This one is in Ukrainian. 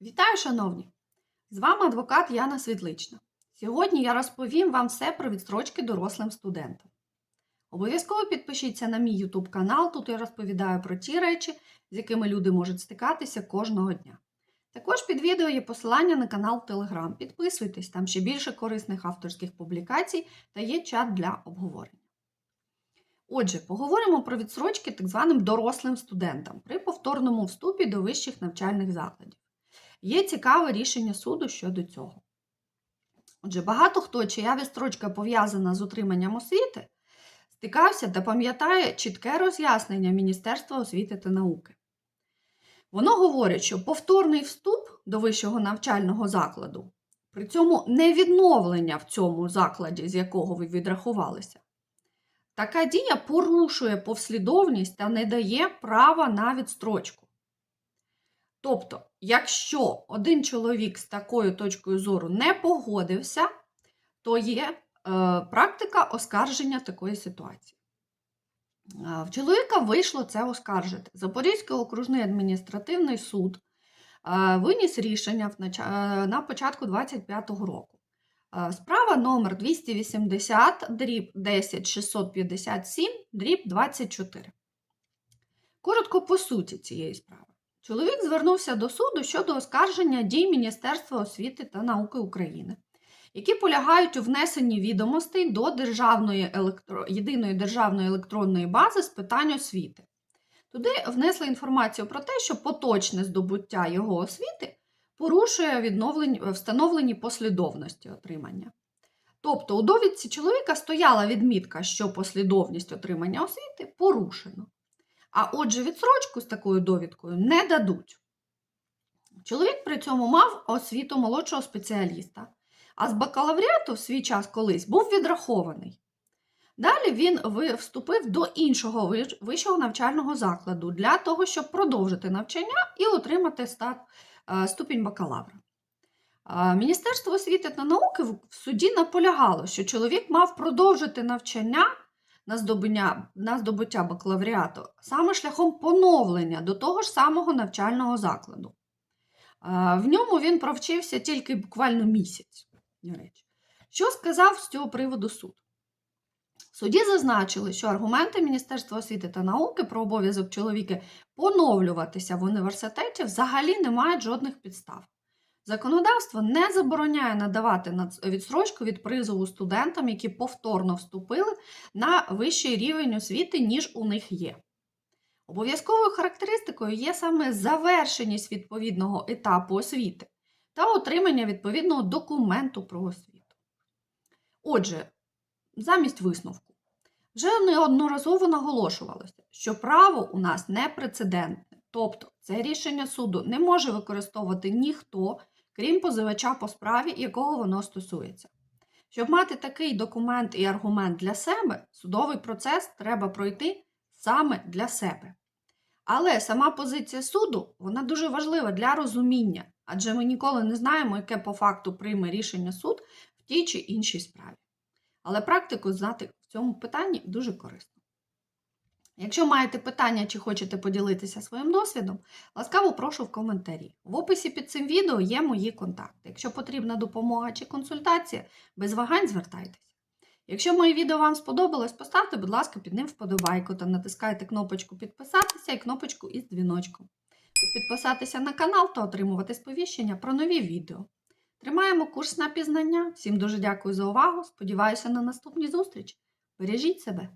Вітаю, шановні! З вами адвокат Яна Світлична. Сьогодні я розповім вам все про відстрочки дорослим студентам. Обов'язково підпишіться на мій YouTube канал, тут я розповідаю про ті речі, з якими люди можуть стикатися кожного дня. Також під відео є посилання на канал Telegram. Підписуйтесь, там ще більше корисних авторських публікацій та є чат для обговорення. Отже, поговоримо про відсрочки так званим дорослим студентам при повторному вступі до вищих навчальних закладів. Є цікаве рішення суду щодо цього. Отже, багато хто, чия відстрочка пов'язана з отриманням освіти, стикався та пам'ятає чітке роз'яснення Міністерства освіти та науки. Воно говорить, що повторний вступ до вищого навчального закладу, при цьому не відновлення в цьому закладі, з якого ви відрахувалися, така дія порушує повслідовність та не дає права на відстрочку. Тобто, якщо один чоловік з такою точкою зору не погодився, то є е, практика оскарження такої ситуації. Е, В чоловіка вийшло це оскаржити. Запорізький окружний адміністративний суд е, виніс рішення е, на початку 25-го року. Справа номер 280, дріб 10 657, дріб 24. Коротко по суті цієї справи. Чоловік звернувся до суду щодо оскарження дій Міністерства освіти та науки України, які полягають у внесенні відомостей до державної електро... єдиної державної електронної бази з питань освіти. Туди внесли інформацію про те, що поточне здобуття його освіти порушує відновлені... встановлені послідовності отримання. Тобто у довідці чоловіка стояла відмітка, що послідовність отримання освіти порушено. А отже, відсрочку з такою довідкою не дадуть. Чоловік при цьому мав освіту молодшого спеціаліста, а з бакалавріату в свій час колись був відрахований. Далі він вступив до іншого вищого навчального закладу для того, щоб продовжити навчання і отримати е, ступінь бакалавра. Е, Міністерство освіти та науки в в суді наполягало, що чоловік мав продовжити навчання на здобуття, на здобуття бакалавріату саме шляхом поновлення до того ж самого навчального закладу. В ньому він провчився тільки буквально місяць. Що сказав з цього приводу суд? Суді зазначили, що аргументи Міністерства освіти та науки про обов'язок чоловіка поновлюватися в університеті взагалі не мають жодних підстав. Законодавство не забороняє надавати відстрочку від призову студентам, які повторно вступили на вищий рівень освіти, ніж у них є. Обов'язковою характеристикою є саме завершеність відповідного етапу освіти та отримання відповідного документу про освіту. Отже, замість висновку, вже неодноразово наголошувалося, що право у нас не прецедентне, тобто це рішення суду не може використовувати ніхто, крім позивача по справі, якого воно стосується. Щоб мати такий документ і аргумент для себе, судовий процес треба пройти саме для себе. Але сама позиція суду вона дуже важлива для розуміння, адже ми ніколи не знаємо, яке по факту прийме рішення суд в тій чи іншій справі. Але практику знати в цьому питанні дуже корисно. Якщо маєте питання чи хочете поділитися своїм досвідом, ласкаво прошу в коментарі. В описі під цим відео є мої контакти. Якщо потрібна допомога чи консультація, без вагань звертайтеся. Якщо моє відео вам сподобалось, поставте, будь ласка, під ним вподобайку та натискайте кнопочку підписатися і кнопочку із дзвіночком. Підписатися на канал та отримувати сповіщення про нові відео. Тримаємо курс на пізнання. Всім дуже дякую за увагу. Сподіваюся на наступні зустрічі. Бережіть себе!